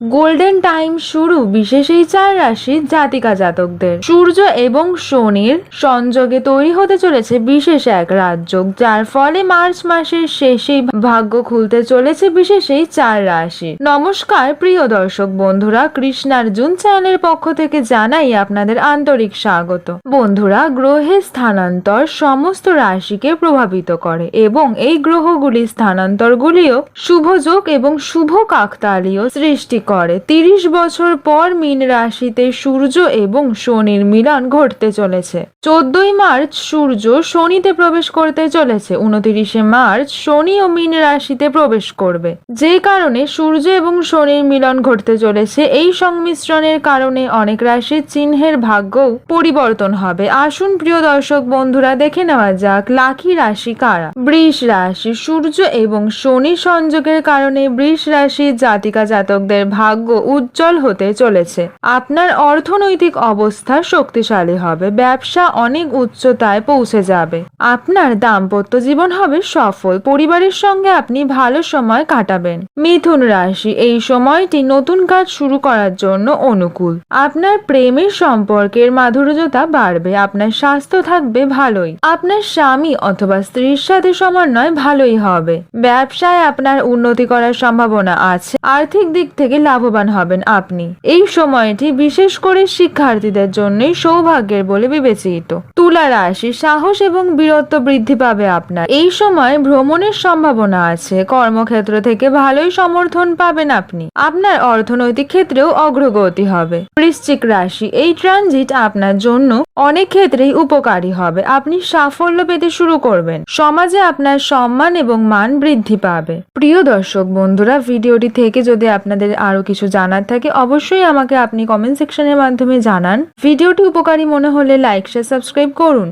Golden time শুরু বিশেষ এই চার রাশি জাতিকা জাতকদের। সূর্য এবং শনির সংযোগে তৈরি হতে চলেছে বিশেষ এক রাজযোগ, যার ফলে মার্চ মাসের শেষেই ভাগ্য খুলতে চলেছে বিশেষ এই চার রাশি। নমস্কার, প্রিয় দর্শক বন্ধুরা কৃষ্ণার জুন চ্যানেলের পক্ষ থেকে জানাই আপনাদের আন্তরিক স্বাগত। বন্ধুরা গ্রহের স্থানান্তর সমস্ত রাশিকে প্রভাবিত করে এবং এই গ্রহগুলি স্থানান্তরগুলিও শুভযোগ এবং শুভ কাকতালীয় সৃষ্টি করে। তিরিশ বছর পর মীন রাশিতে সূর্য এবং শনির মিলন ঘটতে চলেছে। চোদ্দই মার্চ সূর্য শনিতে প্রবেশ করতে চলেছে। উনতিরিশে মার্চ শনি ও মীন রাশিতে প্রবেশ করবে। যে কারণে সূর্য এবং শনির মিলন ঘটতে চলেছে। এই সংমিশ্রণের কারণে অনেক রাশির চিহ্নের ভাগ্যও পরিবর্তন হবে। আসুন প্রিয় দর্শক বন্ধুরা, দেখে নেওয়া যাক লাকি রাশি কারা। বৃষ রাশি সূর্য এবং শনি সংযোগের কারণে বৃষ রাশির জাতিকা জাতকদের ভাগ্য উজ্জ্বল হতে চলেছে। আপনার অর্থনৈতিক অবস্থা শক্তিশালী হবে, ব্যবসা অনেক উচ্চতায় পৌঁছে যাবে। আপনার দাম্পত্য জীবন হবে সফল, পরিবারের সঙ্গে আপনি ভালো সময় কাটাবেন। মিথুন রাশি, এই সময়টি নতুন কাজ শুরু করার জন্য অনুকূল। আপনার প্রেমের সম্পর্কের মাধুর্যতা বাড়বে, আপনার স্বাস্থ্য থাকবে ভালোই। আপনার স্বামী অথবা স্ত্রীর সাথে সমন্বয় ভালোই হবে। ব্যবসায় আপনার উন্নতি করার সম্ভাবনা আছে। আর্থিক দিক থেকে লাভবান হবেন আপনি। এই সময়টি বিশেষ করে শিক্ষার্থীদের জন্যই সৌভাগ্যের বলে বিবেচিত। তুলা রাশি সাহস এবং বীরত্ব বৃদ্ধি পাবে আপনার। এই সময় ভ্রমণের সম্ভাবনা আছে। কর্মক্ষেত্র থেকে ভালোই সমর্থন পাবেন আপনি। আপনার অর্থনৈতিক ক্ষেত্রেও অগ্রগতি হবে। বৃশ্চিক রাশি, এই ট্রানজিট আপনার জন্য অনেক ক্ষেত্রেই উপকারী হবে। আপনি সাফল্য পেতে শুরু করবেন। সমাজে আপনার সম্মান এবং মান বৃদ্ধি পাবে। প্রিয় দর্শক বন্ধুরা, ভিডিওটি থেকে যদি আপনাদের আরও কিছু জানার থাকে, অবশ্যই আমাকে আপনি কমেন্ট সেকশনের মাধ্যমে জানান। ভিডিওটি উপকারী মনে হলে লাইক শেয়ার সাবস্ক্রাইব করুন।